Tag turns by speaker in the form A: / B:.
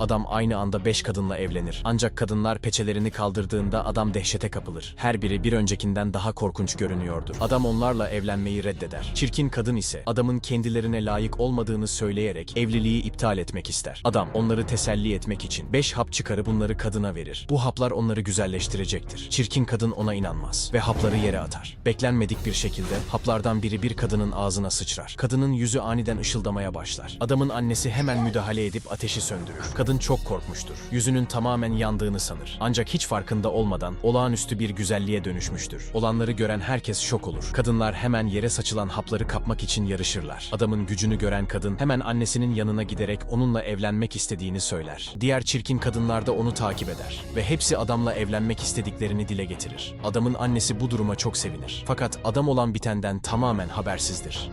A: Adam aynı anda beş kadınla evlenir. Ancak kadınlar peçelerini kaldırdığında adam dehşete kapılır. Her biri bir öncekinden daha korkunç görünüyordu. Adam onlarla evlenmeyi reddeder. Çirkin kadın ise adamın kendilerine layık olmadığını söyleyerek evliliği iptal etmek ister. Adam onları teselli etmek için beş hap çıkarıp bunları kadına verir. Bu haplar onları güzelleştirecektir. Çirkin kadın ona inanmaz ve hapları yere atar. Beklenmedik bir şekilde haplardan biri bir kadının ağzına sıçrar. Kadının yüzü aniden ışıldamaya başlar. Adamın annesi hemen müdahale edip ateşi söndürür. Kadın çok korkmuştur. Yüzünün tamamen yandığını sanır. Ancak hiç farkında olmadan olağanüstü bir güzelliğe dönüşmüştür. Olanları gören herkes şok olur. Kadınlar hemen yere saçılan hapları kapmak için yarışırlar. Adamın gücünü gören kadın hemen annesinin yanına giderek onunla evlenmek istediğini söyler. Diğer çirkin kadınlar da onu takip eder ve hepsi adamla evlenmek istediklerini dile getirir. Adamın annesi bu duruma çok sevinir. Fakat adam olan bitenden tamamen habersizdir.